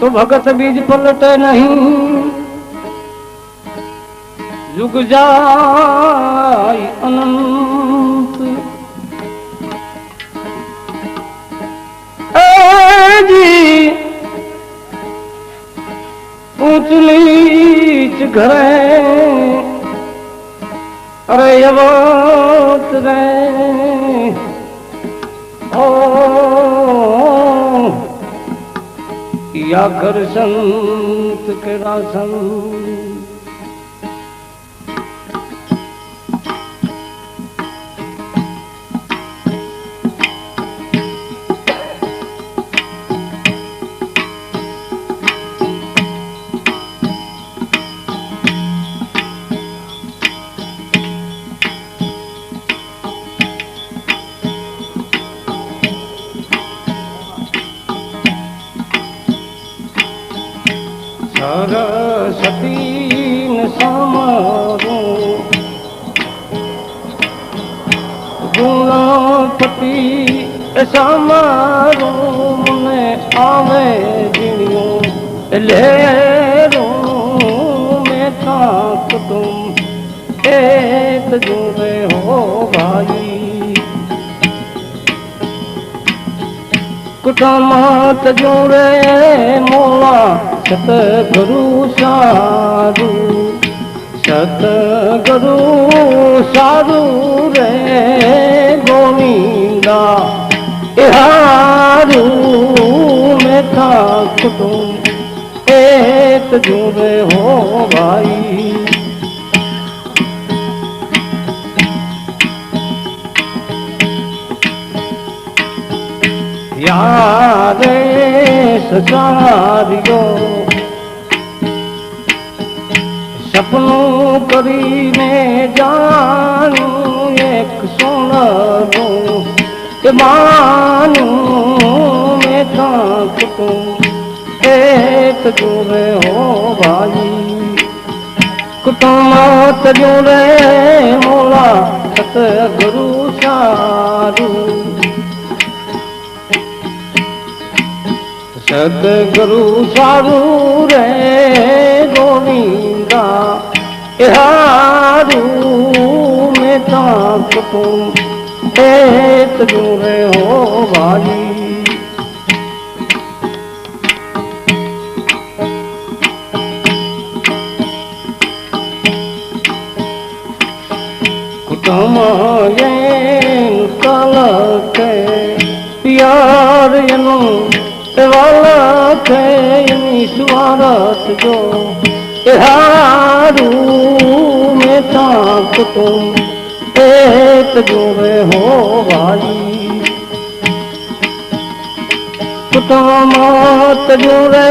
તો ભગત બીજ પલટે નહીં. જુગ જાય અનંત. ઊંચલીચ ઘરે અરે યવત રે. ઓ યા ઘર સંત કરા સંત سامي ڏنو لير ۾ ٿا ڪٽ هي ته جڙي هو ڀائي ڪٽ تجڙي مو ست گرو سارو ست گرو سارو ري ગોવિંદા એ હારું મેથા કુટુંબ એક જોડે હો ભાઈ યારે સચાર્યો સપનું કરીને જાણું એક સોનરું કે માનું મેં થાકતું એક જોડે હો ભાઈ કુટુંબ જોડે મોલા સતગુરુ સારું સદગુરુ સારું રે ગોવિંદા એ હારું મેં તાકતું એક રે હો વાલી. કુટુંબ કલકે પિયાર એનું વાલા છે એની સ્વારત જો. હારું એક જોવે હો ભાઈ કુટુંબ જોરે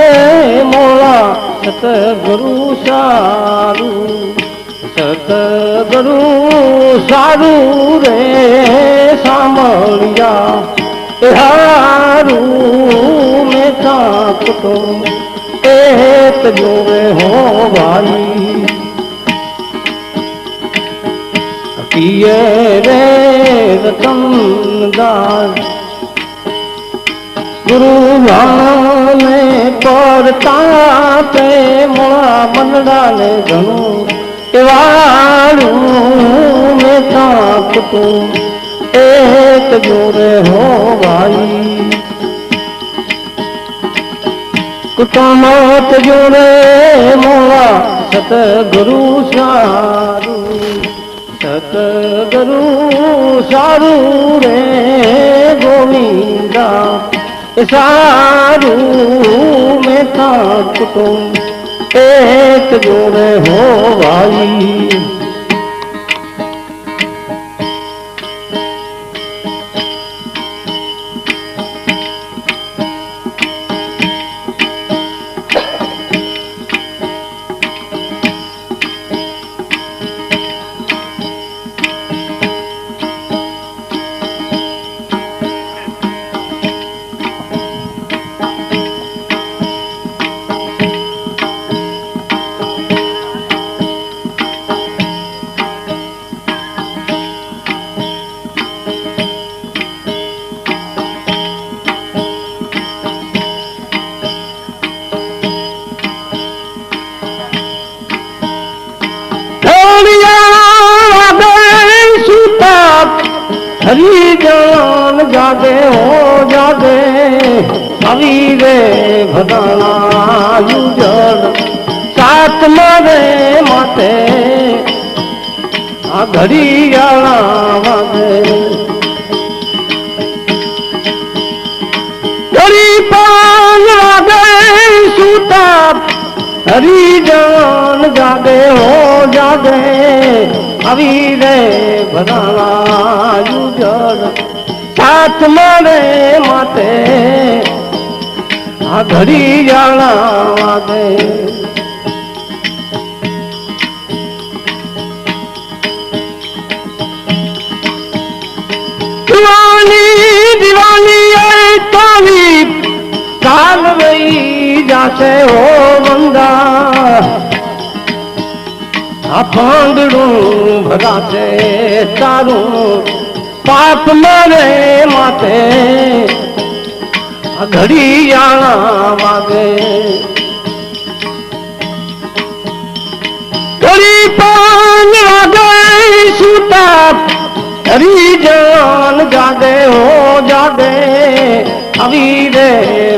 મોળા સતગુરુ સારું સતગુરુ સારું રે સાંભળ્યા. એ હારું મેં થાકતું એક જોવે હો ભાઈ પિયે રે રતન દાસ ગુરુ ભાણે પરતા તે મોળા મંડળાને ઘણું એવાળું મેં થાકતું એક જોરે હો ભાઈ કુટુંબ જોરે મોળા સતગુરુ સારું સતગુરુ સારું રે ગોવિંદા એ સારું મેં થાકતું એક જોડે હો હરી જાન જાગે, હો જાગે, આવી રે ભદાણા યુજડ સાત મારે માટે આ ઘડિયાળા વાગે. ઘડી પાન વાગે સુતા હરી જાન જાગે, હો જાગે, આવી રે ભરાણા યુજડ સાથ મારે માટે આ ઘડિયાળા વાગે. દિવાની દિવાની એ તારી કાલ હો બંદા આ પાંદડું ભરાશે તારું પાપ મરે માથે ઘડિયાળા વાગે. ઘડી પાન વાગે, સુતા હરી જાન જાગે, હો જાગે. આવી રે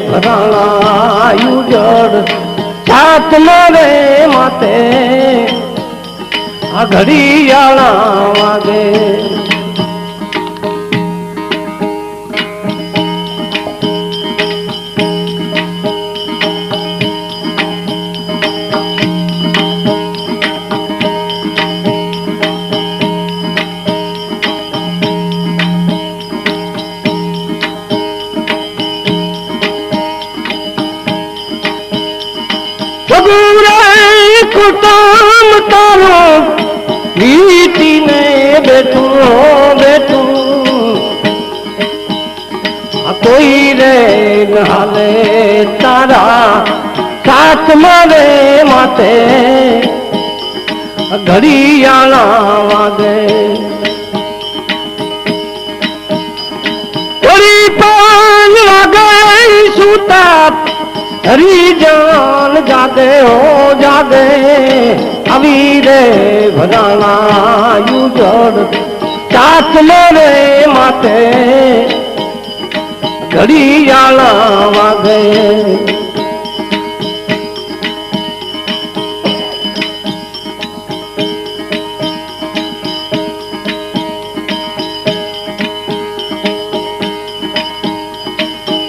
ભરાણા યુજડ સાત મરે માતે આ ઘડિયાળા હાલે તારા સાથ મારે માથે. ઘડિયાળા વાગે. ઘડી પાન વાગે સુતા, હરી જાન જાગે, હો જાગે. આવી રે ભરાણા યુજડ સાથ મારે માથે. ઘડિયાળા વાગે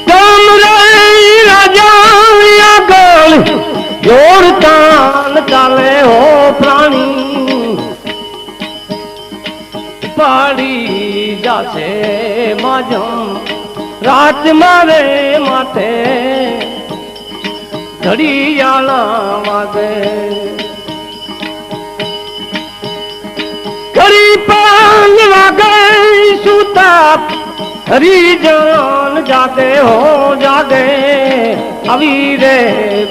કામ રે રાજા આગળ? જોડતાન ચાલે હો પ્રાણી. પાડી જાશે માજમ. રાત મારે માથે ઘડિયાળા વાગે. ઘડી પાંચ વાગે, સુતા હરી જાન જાગે, હો જાગે. આવી રે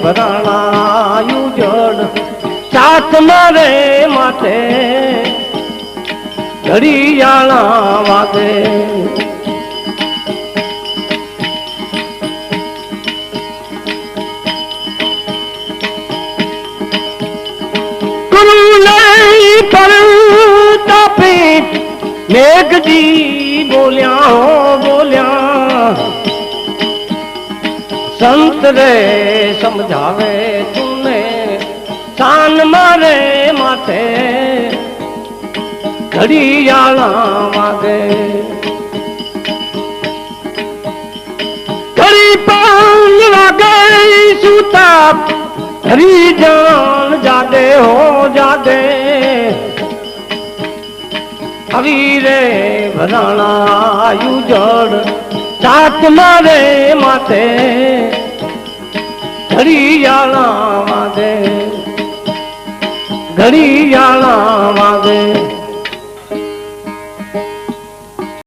ભરાણા યુજડ સાથ મારે માથે ઘડિયાળા વાગે. તાપે મેઘજી બોલ્યા હો બોલ્યા. સંત રે સમજાવે તુને શાન મારે માથે. ઘડિયાળા વાગે. ઘડી પાન વાગે સુતા હરી જાન જાગે હો જાગે. આવી રે ભરાણા યુજડ સાત મારે માથે ઘડિયાળા વાગે ઘડિયાળા